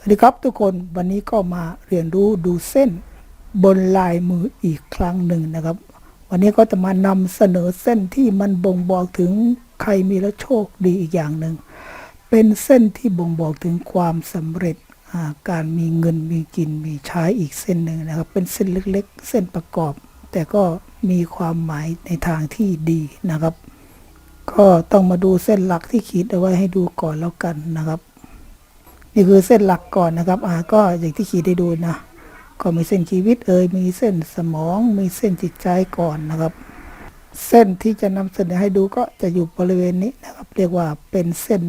สวัสดีครับทุกคนวันนี้ก็มาเรียนรู้ดูเส้นบนลายมืออีกครั้งหนึ่งนะครับ วันนี้ก็จะมานำเสนอเส้นที่มันบ่งบอกถึงใครมีแล้วโชคดีอีกอย่างหนึ่งเป็นเส้นที่บ่งบอกถึงความสำเร็จการมีเงินมีกินมีใช้อีกเส้นหนึ่งนะครับ เป็นเส้นเล็กๆ เส้นประกอบ แต่ก็มีความหมายในทางที่ดีนะครับ ก็ต้องมาดูเส้นหลักที่ขีดเอาไว้ให้ดูก่อนแล้วกันนะครับ นี่คือเส้นหลักก่อนนะครับอ่าก็อย่างที่ขีดได้ดูนะ ก็มีเส้นชีวิตเอ่ยมีเส้นสมอง มีเส้นจิตใจก่อนนะครับ เส้นที่จะนำเสนอให้ดูก็จะอยู่บริเวณนี้นะครับ เรียกว่าเป็นเส้น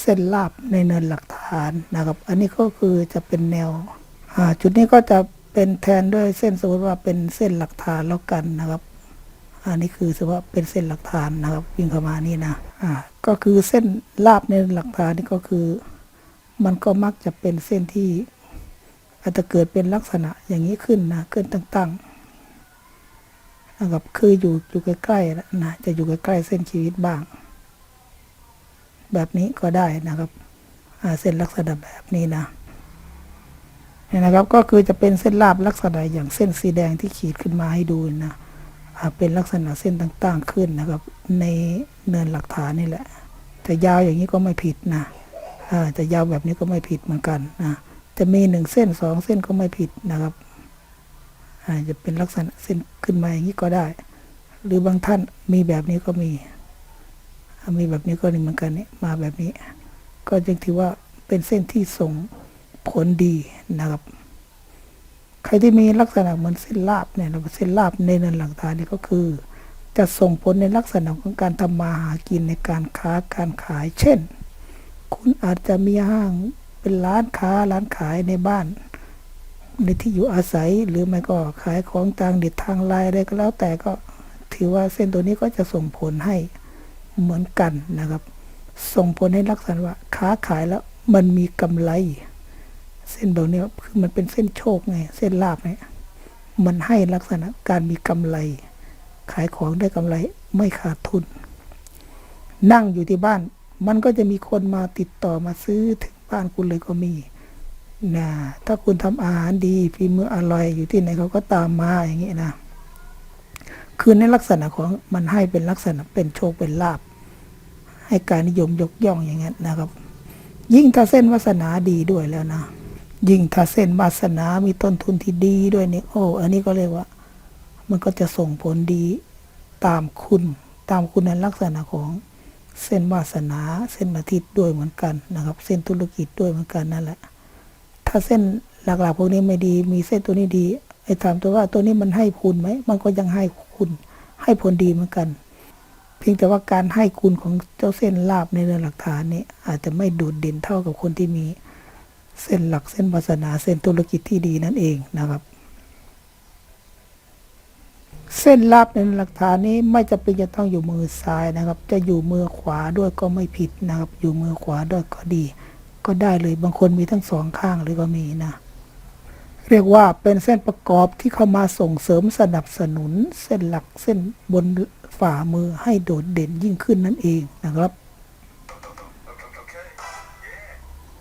เส้นลาบในเนินหลักฐานนะครับ อันนี้ก็คือจะเป็นแนวอ่าจุดนี้ก็จะเป็นแทนด้วยเส้นสมมติว่าเป็นเส้นหลักฐานแล้วกันนะครับ อันนี้คือสมมติว่าเป็นเส้นหลักฐานนะครับวิ่งเข้ามานี่นะอ่าก็คือเส้นลาบในหลักฐานนี่ก็คือ มันก็มักจะเป็นเส้นที่อาจจะเกิดเป็นลักษณะอย่างนี้ขึ้นนะขึ้นตั้งๆนะครับคืออยู่อยู่ใกล้ๆนะจะอยู่ใกล้ๆเส้นชีวิตบ้าง แบบนี้ก็ได้นะครับเส้นลักษณะแบบนี้นะเนี่ยนะครับก็คือจะเป็นเส้นราบลักษณะอย่างเส้นสีแดงที่ขีดขึ้นมาให้ดูนะอ่าเป็นลักษณะเส้นต่างๆขึ้นนะครับ ในเนินหลักฐานนี่แหละแต่ยาวอย่างนี้ก็ไม่ผิดนะ อ่าจะยาวแบบนี้ก็ไม่ผิดเหมือนกันนะจะมีหนึ่งเส้นสองเส้นก็ไม่ผิดนะครับอาจะเป็นลักษณะเส้นขึ้นมาอย่างนี้ก็ได้ หรือบางท่านมีแบบนี้ก็มีมีแบบนี้ก็มีเหมือนกันนี่มาแบบนี้ ก็จึงถือว่าเป็นเส้นที่ส่งผลดีนะครับ ใครที่มีลักษณะเหมือนเส้นลาบเนี่ยนะครับเส้นลาบในเนินหลังฐานนี่ก็คือ จะส่งผลในลักษณะของการทำมาหากินในการค้าการขายเช่น คุณอาจจะมีห้างเป็นร้านค้าร้านขายในบ้านในที่อยู่อาศัยหรือไม่ก็ขายของทางเด็ดทางไลน์อะไรก็แล้วแต่ก็ถือว่าเส้นตัวนี้ก็จะส่งผลให้เหมือนกันนะครับ ส่งผลให้ลักษณะว่าค้าขายแล้วมันมีกำไร เส้นแบบนี้คือมันเป็นเส้นโชคไง เส้นลาบเนี่ยมันให้ลักษณะการมีกำไร ขายของได้กำไรไม่ขาดทุน นั่งอยู่ที่บ้าน มันก็จะมีคนมาติดต่อมาซื้อถึงบ้านคุณเลยก็มีนะถ้าคุณทำอาหารดีฝีมืออร่อยอยู่ที่ไหนเขาก็ตามมาอย่างนี้นะคือในลักษณะของมันให้เป็นลักษณะเป็นโชคเป็นลาบ ให้การนิยมยกย่องอย่างนั้นนะครับ ยิ่งถ้าเส้นวาสนาดีด้วยแล้วนะ ยิ่งถ้าเส้นวาสนามีต้นทุนที่ดีด้วยนี่โอ้อันนี้ก็เรียกว่า มันก็จะส่งผลดีตามคุณตามคุณในลักษณะของ เส้นวาสนา เส้นอาทิตย์ด้วยเหมือนกันนะครับ เส้นธุรกิจด้วยเหมือนกันนั่นแหละ ถ้าเส้นหลักๆพวกนี้ไม่ดี มีเส้นตัวนี้ดีไอ้ถามตัวว่าตัวนี้มันให้คุณไหมมันก็ยังให้คุณให้ผลดีเหมือนกัน เพียงแต่ว่าการให้คุณของเจ้าเส้นลาบในเรื่องหลักฐานนี่อาจจะไม่โดดเด่นเท่ากับคนที่มีเส้นหลักเส้นวาสนาเส้นธุรกิจที่ดีนั่นเองนะครับ เส้นลาบในหลักฐานนี้ไม่จะเป็นจะต้องอยู่มือซ้ายนะครับ จะอยู่มือขวาด้วยก็ไม่ผิดนะครับ อยู่มือขวาด้วยก็ดี ก็ได้เลยบางคนมีทั้งสองข้างเลยก็มีนะ เรียกว่าเป็นเส้นประกอบที่เข้ามาส่งเสริมสนับสนุน เส้นหลักเส้นบนฝ่ามือให้โดดเด่นยิ่งขึ้นนั่นเองนะครับ